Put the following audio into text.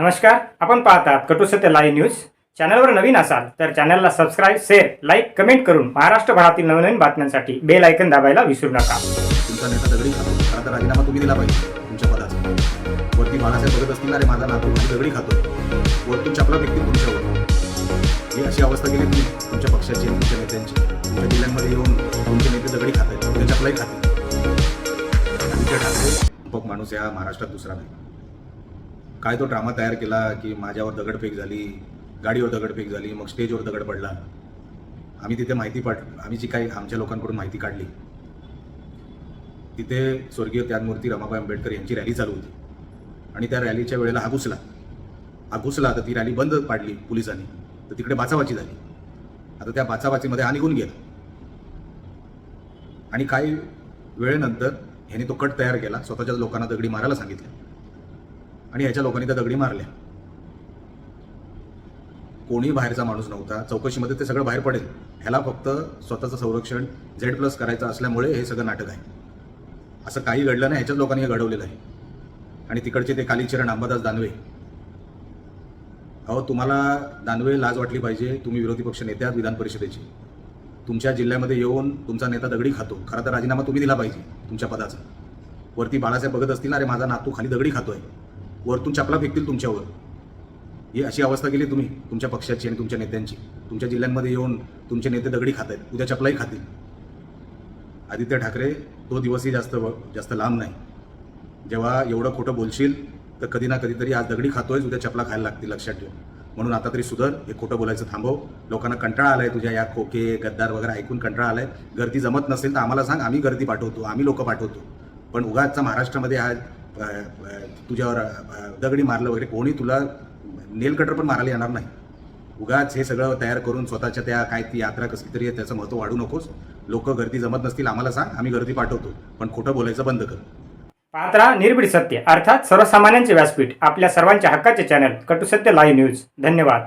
नमस्कार आपण पाहतात कटुसत्य लाईव्ह न्यूज चॅनलवर नवीन असाल तर चॅनलला सबस्क्राईब शेअर लाईक कमेंट करून महाराष्ट्रभरातील नवनवीन बातम्यांसाठी बेल ऐकन दाबायला विसरू नका. तुमचा नेता दगडी खातो. खरं तर राजीनामा तुम्ही दिला पाहिजे तुमच्या पदाचा. वरती बाळासाहेब बघत असतील अरे माझा नातू माझी दगडी खातो. वरतून चपला व्यक्ती तुमच्यावर. ही अशी अवस्था केली तुम्ही तुमच्या पक्षाची तुमच्या नेत्यांची. तुमच्या जिल्ह्यांमध्ये येऊन तुमचे नेते दगडी खात आहेत तुमच्या चपलाही खातील. आदित्य ठाकरे माणूस या महाराष्ट्रात दुसरा नाही. काय तो ड्रामा तयार केला की माझ्यावर दगडफेक झाली गाडीवर दगडफेक झाली मग स्टेजवर दगड पडला. आम्ही तिथे माहिती पाठ आम्ही जी काही आमच्या लोकांकडून माहिती काढली तिथे स्वर्गीय त्यानमूर्ती रमाबाई आंबेडकर यांची रॅली चालू होती. आणि त्या रॅलीच्या वेळेला हा घुसला. हा घुसला तर ती रॅली बंद पाडली पोलिसांनी. तर तिकडे बाचाबाची झाली. आता त्या बाचाबाचीमध्ये हा निघून गेला. आणि काही वेळेनंतर ह्याने तो कट तयार केला स्वतःच्याच लोकांना दगडी मारायला सांगितलं. आणि ह्याच्या लोकांनी त्या दगडी मारल्या. कोणी बाहेरचा माणूस नव्हता. चौकशीमध्ये ते सगळं बाहेर पडेल. ह्याला फक्त स्वतःचं संरक्षण झेड प्लस करायचं असल्यामुळे हे सगळं नाटक आहे. असं काही घडलं नाही ह्याच्याच लोकांनी हे घडवलेलं आहे. आणि तिकडचे ते कालीचरण अंबादास दानवे. अहो तुम्हाला दानवे लाज वाटली पाहिजे. तुम्ही विरोधी पक्ष नेते आहात विधान परिषदेचे. तुमच्या जिल्ह्यामध्ये येऊन तुमचा नेता दगडी खातो. खरं तर राजीनामा तुम्ही दिला पाहिजे तुमच्या पदाचा. वरती बाळासाहेब बघत असतील अरे माझा नातू खाली दगडी खातोय. वरतून चपला फेकतील तुमच्यावर. ही अशी अवस्था केली तुम्ही तुमच्या पक्षाची आणि तुमच्या नेत्यांची. तुमच्या जिल्ह्यांमध्ये येऊन तुमचे नेते दगडी खात आहेत उद्या चपलाही खातील. आदित्य ठाकरे तो दिवसही जास्त जास्त लांब नाही. जेव्हा एवढं खोटं बोलशील तर कधी ना कधीतरी आज दगडी खातोय उद्या चपला खायला लागतील लक्षात ठेव. म्हणून आता तरी सुधर हे खोटं बोलायचं थांबव. लोकांना कंटाळा आलाय तुझ्या या खोके गद्दार वगैरे ऐकून कंटाळा आलाय. गर्दी जमत नसेल तर आम्हाला सांग आम्ही गर्दी पाठवतो आम्ही लोक पाठवतो. पण उगाचचा महाराष्ट्रामध्ये आज तुझ्यावर दगडी मारलं वगैरे कोणी तुला नेल कटर पण मारायला येणार नाही. उगाच हे सगळं तयार करून स्वतःच्या त्या काय ती यात्रा कसली तरी त्याचं महत्त्व वाढू नकोस. लोक गर्दी जमत नसतील आम्हाला सांग आम्ही गर्दी पाठवतो. पण खोटं बोलायचं बंद कर. पात्रा निर्भीड सत्य. अर्थात सर्वसामान्यांचे व्यासपीठ. आपल्या सर्वांच्या हक्काचे चॅनल कटुसत्य लाईव्ह न्यूज धन्यवाद.